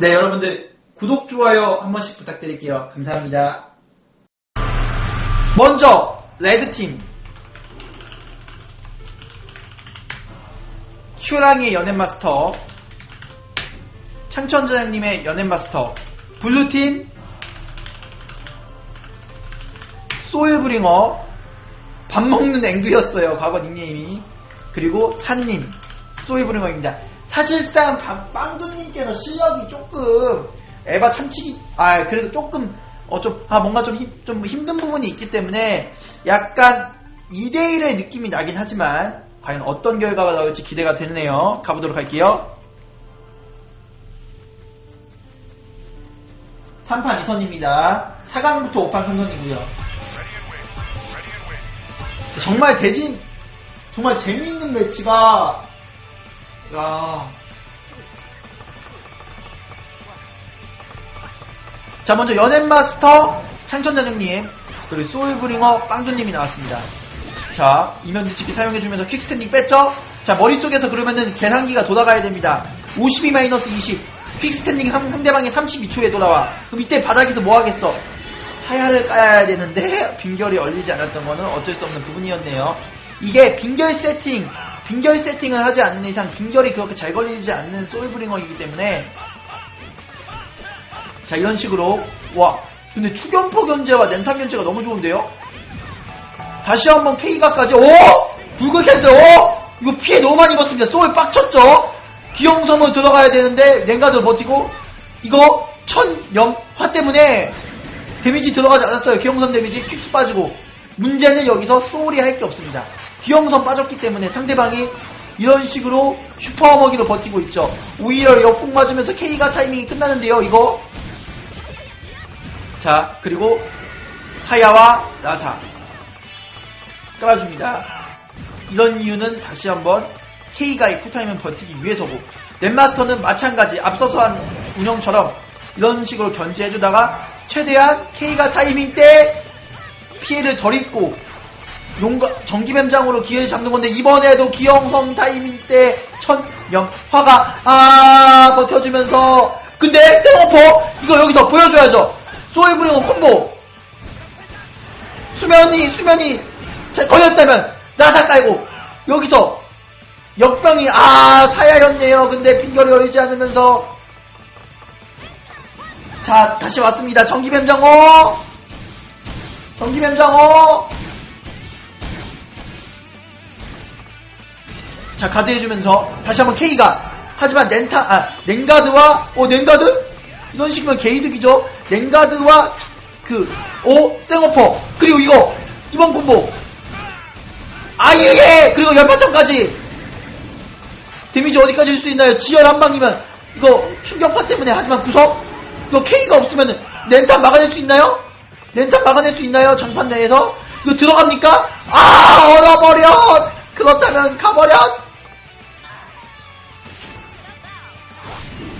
네, 여러분들 구독, 좋아요 한 번씩 부탁드릴게요. 감사합니다. 먼저 레드팀 큐랑의 연애마스터 창천전장님의 연애마스터 블루팀 소일브링어 밥 먹는 앵두였어요. 과거 닉네임이. 그리고 산님 소일브링어입니다. 사실상 방- 빵두님께서 실력이 조금 에바 참치기 아 그래도 조금 어 좀 아 뭔가 좀, 힘, 좀 힘든 부분이 있기 때문에 약간 2대1의 느낌이 나긴 하지만 과연 어떤 결과가 나올지 기대가 됐네요. 가보도록 할게요. 3판 2선입니다. 4강부터 5판 3선이고요. 정말 대진 정말 재미있는 매치가 야. 자 먼저 연앤마스터 창천자정님 그리고 소울브링어 빵두님이 나왔습니다. 자 이면 뒤집기 사용해주면서 퀵스탠딩 뺐죠? 자 머릿속에서 그러면은 계산기가 돌아가야 됩니다. 52-20 퀵스탠딩 상- 상대방이 32초에 돌아와 그럼 이때 바닥에서 뭐 하겠어? 사야를 까야 되는데 빙결이 얼리지 않았던 거는 어쩔 수 없는 부분이었네요. 이게 빙결 세팅, 빙결 세팅을 하지 않는 이상 빙결이 그렇게 잘 걸리지 않는 소울브링어이기 때문에 자 이런 식으로 와 근데 추견포 견제와 렌탄 견제가 너무 좋은데요? 다시 한번 K가까지 오! 불극했어요 오! 이거 피해 너무 많이 입었습니다 소울 빡쳤죠? 기영섬은 들어가야 되는데 랭가드 버티고 이거 천염화 때문에 데미지 들어가지 않았어요. 기영선 데미지 퀵스 빠지고 문제는 여기서 소울이 할 게 없습니다. 기영선 빠졌기 때문에 상대방이 이런 식으로 슈퍼머기로 버티고 있죠. 오히려 역풍 맞으면서 K가 타이밍이 끝나는데요. 이거 자 그리고 하야와 나사 깔아줍니다. 이런 이유는 다시 한번 K가 이 쿨타임을 버티기 위해서고 넷마스터는 마찬가지 앞서서 한 운영처럼 이런 식으로 견제해주다가 최대한 K가 타이밍 때 피해를 덜 입고 용가, 전기뱀장으로 기회를 잡는 건데 이번에도 기영성 타이밍 때 천명화가 아 버텨주면서. 근데 세워퍼 이거 여기서 보여줘야죠. 소울브링어 콤보. 수면이 수면이 자, 걸렸다면 나사 깔고 여기서 역병이 아 사야였네요. 근데 빙결이 걸리지 않으면서. 자 다시 왔습니다. 전기뱀장어! 전기뱀장어 자 가드 해주면서 다시 한번 K가 하지만 렌타 아 랭가드와 오 랭가드 이런 식이면 게이득이죠 랭가드와 그오 생어퍼 그리고 이거 이번 콤보 아예예 그리고 연파점까지 데미지 어디까지 줄 수 있나요 지열 한 방이면 이거 충격파 때문에 하지만 구석 이거 K가 없으면 렌탄 막아낼 수 있나요? 렌탄 막아낼 수 있나요? 장판 내에서? 이거 들어갑니까? 아 얼어버려! 그렇다면 가버려!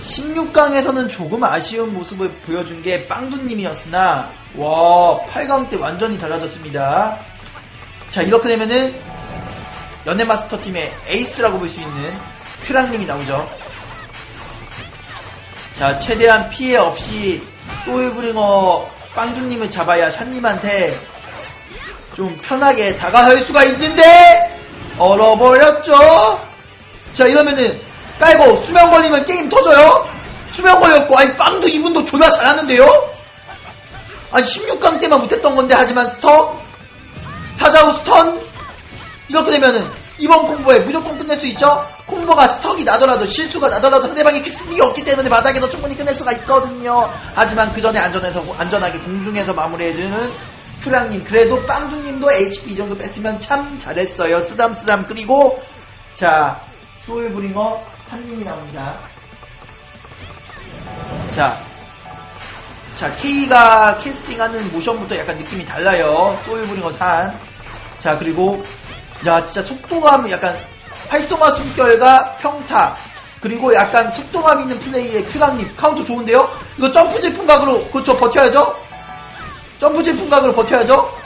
16강에서는 조금 아쉬운 모습을 보여준 게 빵두님이었으나 와 8강 때 완전히 달라졌습니다. 자 이렇게 되면은 연애 마스터 팀의 에이스라고 볼 수 있는 큐랑님이 나오죠. 자, 최대한 피해 없이 소울브링어 빵주님을 잡아야 샤님한테 좀 편하게 다가설 수가 있는데 얼어버렸죠. 자, 이러면은 깔고 수명 걸리면 게임 터져요. 수명 걸렸고 아니 빵도 이분도 졸라 잘하는데요. 아니 16강 때만 못했던 건데 하지만 스턴 사자우 스턴 이렇게 되면은 이번 콤보에 무조건 끝낼 수 있죠? 콤보가 스턱이 나더라도 실수가 나더라도 상대방이 킥스pik이 없기 때문에 바닥에서 충분히 끝낼 수가 있거든요. 하지만 그 전에 안전해서 안전하게 공중에서 마무리해주는 큐랑님 그래도 빵주님도 HP 이 정도 뺐으면 참 잘했어요. 쓰담쓰담 그리고 자 소울브링어 산님이 나옵니다. 자, 자 K가 캐스팅하는 모션부터 약간 느낌이 달라요. 소울브링어 산. 자 그리고 야 진짜 속도감 약간 활성화 숨결과 평타 그리고 약간 속도감 있는 플레이의 큐랑님 카운터 좋은데요? 이거 점프 질풍각으로 그렇죠 버텨야죠? 점프 질풍각으로 버텨야죠?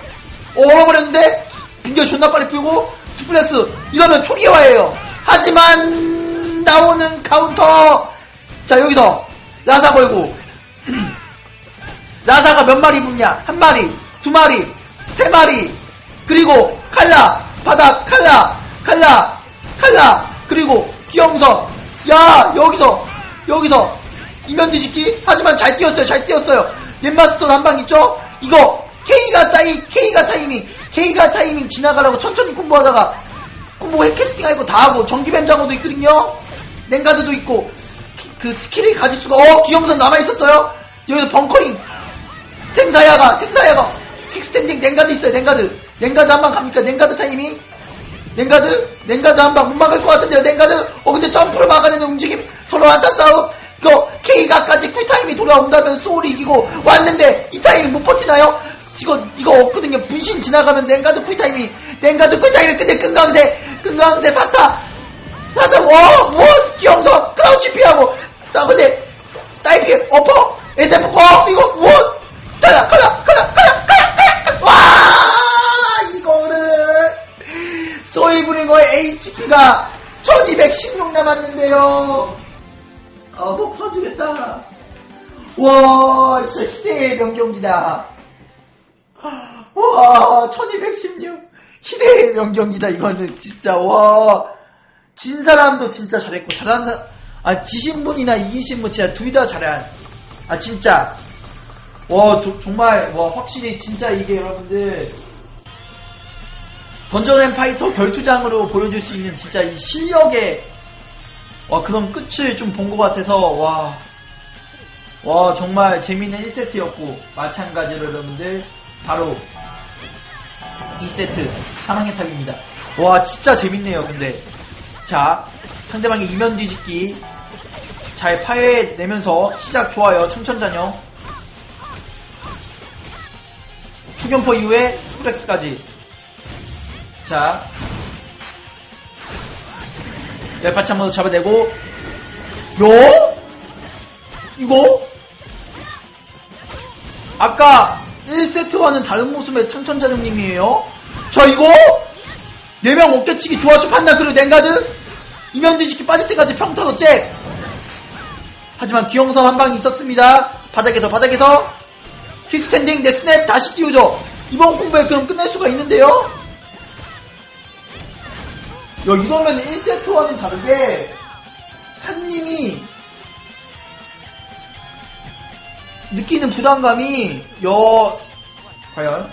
오, 얼어버렸는데 빙결 존나 빨리 풀고 스플렉스 이러면 초기화예요 하지만 나오는 카운터. 자 여기서 라사 걸고. 라사가 몇 마리 붙냐? 한 마리 두 마리 세 마리. 그리고 칼라 바닥 칼라 칼라 칼라. 그리고 기영석 야 여기서 여기서. 이면 뒤집기? 하지만 잘 뛰었어요 잘 뛰었어요. 넷마스터 한방 있죠? 이거 K가 타이 K가 타이밍. K가 타이밍 지나가라고 천천히 공부하다가 공부 캐스팅 할거 다 하고 전기뱀 장어도 있거든요 냉가드도 있고 그 스킬을 가질 수가 어? 기영선 남아 있었어요? 여기서 벙커링. 생사야가 생사야가. 킥스탠딩 냉가드 있어요 냉가드. 냉가드 한 방 갑니까? 냉가드 타이밍? 냉가드? 냉가드 한 방 못 막을 것 같은데요 냉가드? 어 근데 점프를 막아내는 움직임. 서로 한타 싸움. 이거 K가까지 쿨타임이 돌아온다면 소울이 이기고 왔는데 이 타이밍 못 버티나요? 이거 이거 없거든요. 분신 지나가면 냉가드 쿨타임이 냉가드 쿨타임이 근데 끈강세 끈강세 사타 사자 와뭐 기영석 크라우치 피하고 나 근데 딸피 어퍼? 에데프 어 이거 뭐? 가라 가라 가라 가라 가라 가라. 와 이거를. 소이브링어의 HP가 1216 남았는데요. 어목 터지겠다. 와 진짜 희대의 명경기다. 와 1216 희대의 명경기다 이거는 진짜. 와 진 사람도 진짜 잘했고 잘한 사 아, 지신 분이나 이기신 분 진짜 둘 다 잘한. 아, 진짜. 와, 도- 정말, 와, 확실히 진짜 이게 여러분들. 던전 앤 파이터 결투장으로 보여줄 수 있는 진짜 이 실력의, 와, 그런 끝을 좀 본 것 같아서, 와. 와, 정말 재밌는 1세트였고, 마찬가지로 여러분들, 바로 2세트, 사랑의 탑입니다. 와, 진짜 재밌네요, 근데. 자, 상대방의 이면 뒤집기 잘 파해내면서 시작 좋아요. 청천자녀. 추경포 이후에 스프렉스까지. 자, 열파치 한번 더 잡아내고, 요? 이거? 아까 1세트와는 다른 모습의 청천자녀님이에요. 저 이거? 4명 어깨치기 좋아져 판단 그리고 냉가드 이면 뒤집기 빠질 때까지 평타도 잽 하지만 귀영선 한 방이 있었습니다. 바닥에서 바닥에서. 킥스탠딩 넥스냅 다시 띄우죠. 이번 공부에 그럼 끝날 수가 있는데요? 야 이러면 1세트와는 다르게 산님이 느끼는 부담감이 여 과연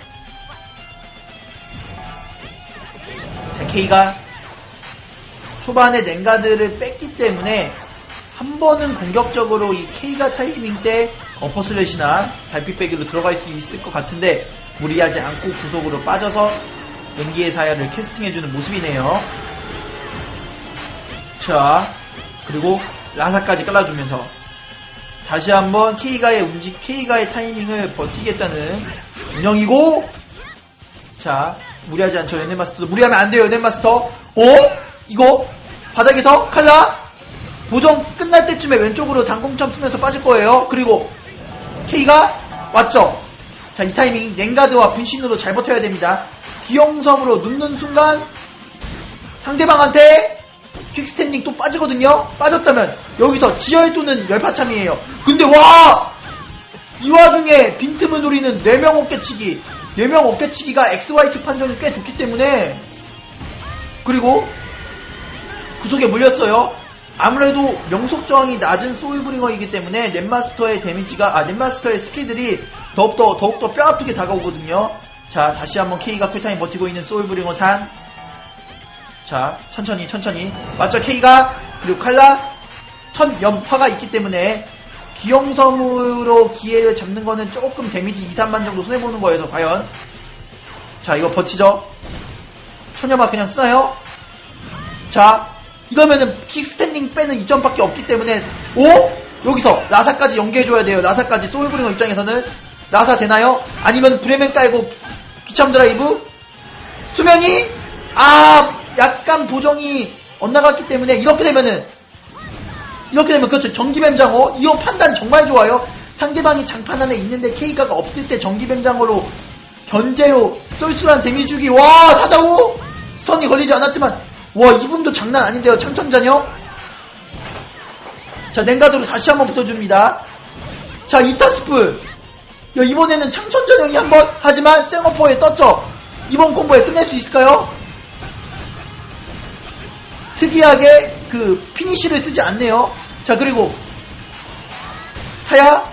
자, K가 초반에 냉가드를 뺐기 때문에 한 번은 공격적으로 이 K가 타이밍 때 어퍼슬래시나 달빛배기로 들어갈 수 있을 것 같은데 무리하지 않고 구속으로 빠져서 연기의 사야를 캐스팅해주는 모습이네요. 자, 그리고 라사까지 깔아주면서 다시 한번 K가의 움직, K가의 타이밍을 버티겠다는 운영이고 자, 무리하지 않죠. 연넷마스터도 무리하면 안 돼요. 연넷마스터. 어? 이거 바닥에서 칼라 보정 끝날 때쯤에 왼쪽으로 당공점 쓰면서 빠질 거예요. 그리고 K가 왔죠. 자, 이 타이밍 냉가드와 분신으로 잘 버텨야 됩니다. 기영섬으로 눕는 순간 상대방한테 퀵스탠딩 또 빠지거든요. 빠졌다면 여기서 지열 또는 열파참이에요. 근데 와! 이 와중에 빈틈을 노리는 4명 어깨치기 4명 어깨치기가 XY축 판정이 꽤 좋기 때문에 그리고 구속에 물렸어요. 아무래도 명속 저항이 낮은 소울브링어이기 때문에 넷마스터의 데미지가 아 넷마스터의 스킬들이 더욱더 더욱더 뼈아프게 다가오거든요. 자 다시 한번 K가 쿨타임 버티고 있는 소울브링어 산. 자 천천히 천천히. 맞죠 K가? 그리고 칼라? 천 연파가 있기 때문에 기영섬으로 기회를 잡는 거는 조금 데미지 2, 3만 정도 손해보는 거여서 과연 자 이거 버티죠 천여마 그냥 쓰나요? 자 이러면은 킥스탠딩 빼는 2점밖에 없기 때문에 오? 여기서 라사까지 연계해줘야 돼요 라사까지 소울브링어 입장에서는 라사 되나요? 아니면 브레멘 깔고 귀참 드라이브? 수면이 아 약간 보정이 엇나갔기 때문에 이렇게 되면은 이렇게 되면 그렇죠. 전기뱀장어 이거 판단 정말 좋아요. 상대방이 장판 안에 있는데 K가가 없을 때 전기뱀장어로 견제로 쏠쏠한 데미지 주기 와 사자우 스턴이 걸리지 않았지만 와 이분도 장난 아닌데요. 창천자녀 자, 냉가드로 다시 한번 붙어줍니다. 자, 이타스프. 야, 이번에는 창천전형이 한번, 하지만 생어퍼에 떴죠. 이번 콤보에 끝낼 수 있을까요? 특이하게 그 피니쉬를 쓰지 않네요. 자, 그리고 타야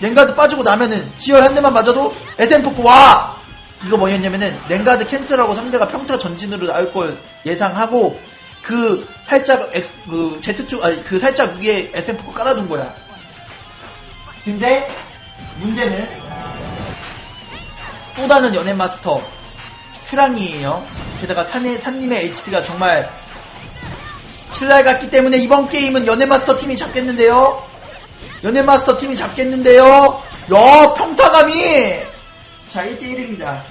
랭가드 빠지고 나면은 지열 한 대만 맞아도 SM 포크 와! 이거 뭐였냐면은 랭가드 캔슬하고 상대가 평타 전진으로 나올 걸 예상하고 그 살짝 X, 그 Z 쪽 아니 그 살짝 위에 SM 포크 깔아둔 거야. 근데 문제는 또 다른 연애 마스터 큐랑이에요. 게다가 산의, 산님의 HP가 정말 신랄 같기 때문에 이번 게임은 연애 마스터 팀이 잡겠는데요. 연애 마스터 팀이 잡겠는데요. 야, 평타감이! 자, 1대1입니다.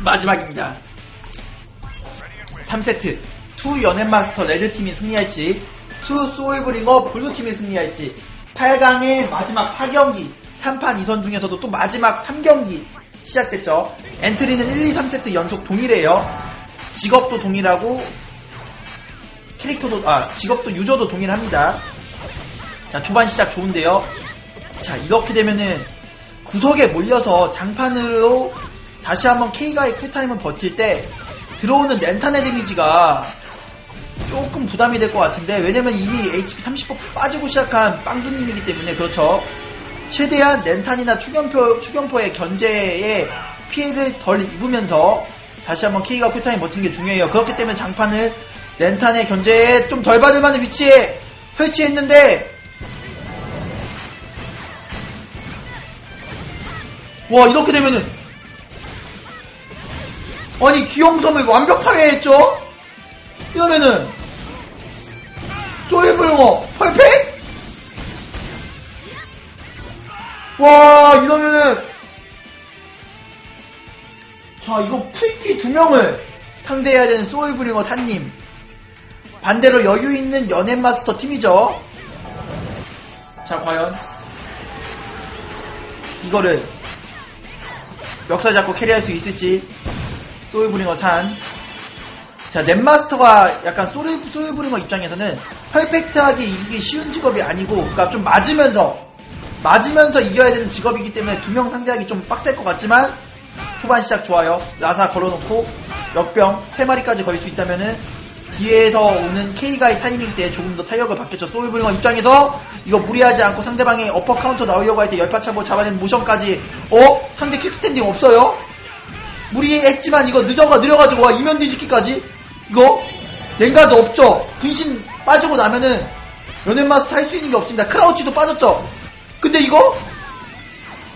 마지막입니다. 3세트. 투 연앤마스터 레드팀이 승리할지, 투 소울브링어 블루팀이 승리할지, 8강의 마지막 4경기, 3판 2선 중에서도 또 마지막 3경기 시작됐죠. 엔트리는 1, 2, 3세트 연속 동일해요. 직업도 동일하고, 캐릭터도, 아, 직업도 유저도 동일합니다. 자, 초반 시작 좋은데요. 자, 이렇게 되면은 구석에 몰려서 장판으로 다시 한번 K가의 쿨타임을 버틸 때 들어오는 렌탄의 데미지가 조금 부담이 될 것 같은데 왜냐면 이미 HP 30% 빠지고 시작한 빵두님이기 때문에 그렇죠. 최대한 렌탄이나 추경포, 추경포의 견제에 피해를 덜 입으면서 다시 한번 K가 쿨타임 버티는 게 중요해요. 그렇기 때문에 장판을 렌탄의 견제에 좀 덜 받을 만한 위치에 설치했는데 와 이렇게 되면은 아니 기용섬을 완벽하게 했죠? 이러면은 소이블머 펄펙? 와 이러면은 자 이거 VP 두 명을 상대해야 되는 소울브링어 산님 반대로 여유 있는 연앤 마스터 팀이죠 자 과연 이거를 역사 잡고 캐리할 수 있을지 소울브링어 산. 자, 넷마스터가 약간 소울, 소울브링어 입장에서는 퍼펙트하게 이기기 쉬운 직업이 아니고, 그러니까 좀 맞으면서, 맞으면서 이겨야 되는 직업이기 때문에 두 명 상대하기 좀 빡셀 것 같지만, 초반 시작 좋아요. 라사 걸어놓고, 역병 세 마리까지 걸수 있다면은, 뒤에서 오는 K가의 타이밍 때 조금 더 타격을 받겠죠. 소울브링어 입장에서 이거 무리하지 않고 상대방의 어퍼 카운터 나오려고 할 때 열파차고 잡아내는 모션까지 어? 상대 킥스탠딩 없어요? 무리했지만 이거 늦어가 느려가지고 와 이면 뒤집기까지? 이거? 랭가드 없죠? 분신 빠지고 나면은 연앤마스터 할 수 있는 게 없습니다. 크라우치도 빠졌죠? 근데 이거?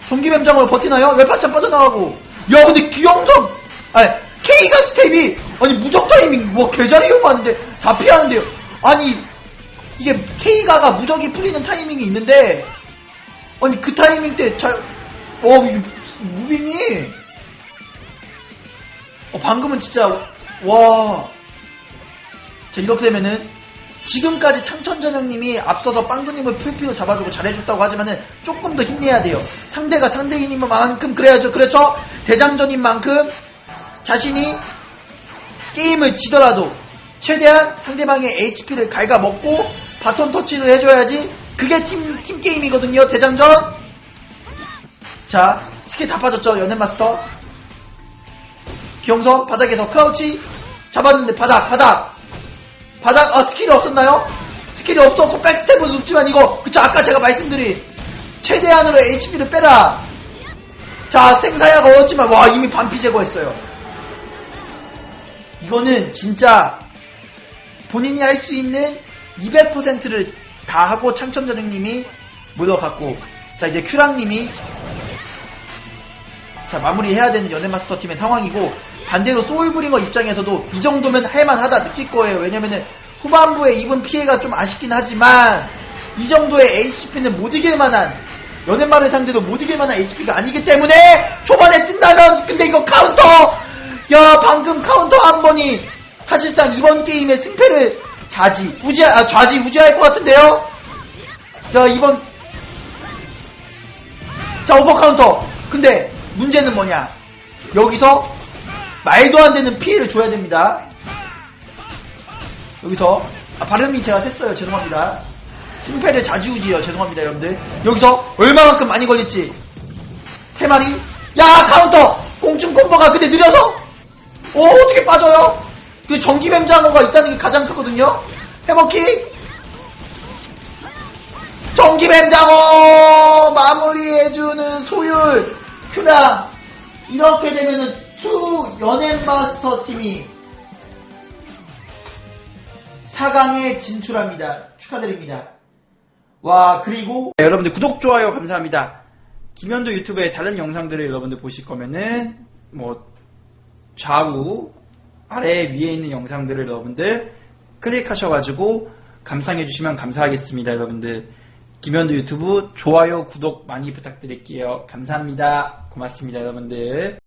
전기뱀장으로 버티나요? 외파참 빠져나가고. 야 근데 귀영석 아니 K가 스텝이! 아니 무적 타이밍 뭐 개잘 이용하는데 다 피하는데요. 아니 이게 K가가 무적이 풀리는 타이밍이 있는데 아니 그 타이밍 때잘 어, 이게 무빙이 어, 방금은 진짜 와. 자 이렇게 되면은 지금까지 창천전형님이 앞서서 빵두님을 풀피로 잡아주고 잘해줬다고 하지만은 조금 더 힘내야 돼요. 상대가 상대인인 만큼 그래야죠. 그렇죠? 대장전인 만큼 자신이 게임을 지더라도 최대한 상대방의 HP를 갉아먹고 바톤 터치를 해줘야지 그게 팀, 팀 게임이거든요. 대장전. 자, 스킬 다 빠졌죠. 연애 마스터. 기영선 바닥에서 크라우치 잡았는데 바닥 바닥. 바닥 아 스킬이 없었나요? 스킬이 없었고 백스텝은 높지만 이거 그쵸 아까 제가 말씀드린 최대한으로 HP를 빼라. 자 생사야가 얻었지만 와 이미 반피 제거했어요. 이거는 진짜 본인이 할 수 있는 200%를 다 하고 창천전형님이 물어갔고 자 이제 큐랑님이 자 마무리해야 되는 연애 마스터 팀의 상황이고 반대로 소울브링어 입장에서도 이 정도면 할만하다 느낄 거예요. 왜냐면은 후반부에 입은 피해가 좀 아쉽긴 하지만 이 정도의 HP는 못 이길 만한 연예마를 상대로 못 이길 만한 HP가 아니기 때문에 초반에 뜬다면 근데 이거 카운터! 야 방금 카운터 한 번이 사실상 이번 게임의 승패를 자지 우지 아 좌지 우지할 것 같은데요? 자 이번 자 오버 카운터. 근데 문제는 뭐냐? 여기서 말도 안 되는 피해를 줘야 됩니다. 여기서 아 발음이 제가 셌어요. 죄송합니다. 승패를 자지우지요. 죄송합니다 여러분들. 여기서 얼마만큼 많이 걸릴지. 세 마리 야 카운터! 공중 콤보가 근데 느려서? 오 어떻게 빠져요? 그 전기 뱀 장어가 있다는 게 가장 크거든요? 해머킥 전기 뱀 장어! 마무리해주는 소율 큐랑 이렇게 되면은 투 연예인 마스터 팀이 4강에 진출합니다. 축하드립니다. 와, 그리고 네, 여러분들 구독, 좋아요 감사합니다. 김현도 유튜브의 다른 영상들을 여러분들 보실 거면은 뭐 좌우 아래 위에 있는 영상들을 여러분들 클릭하셔가지고 감상해 주시면 감사하겠습니다, 여러분들. 김현도 유튜브 좋아요, 구독 많이 부탁드릴게요. 감사합니다. 고맙습니다, 여러분들.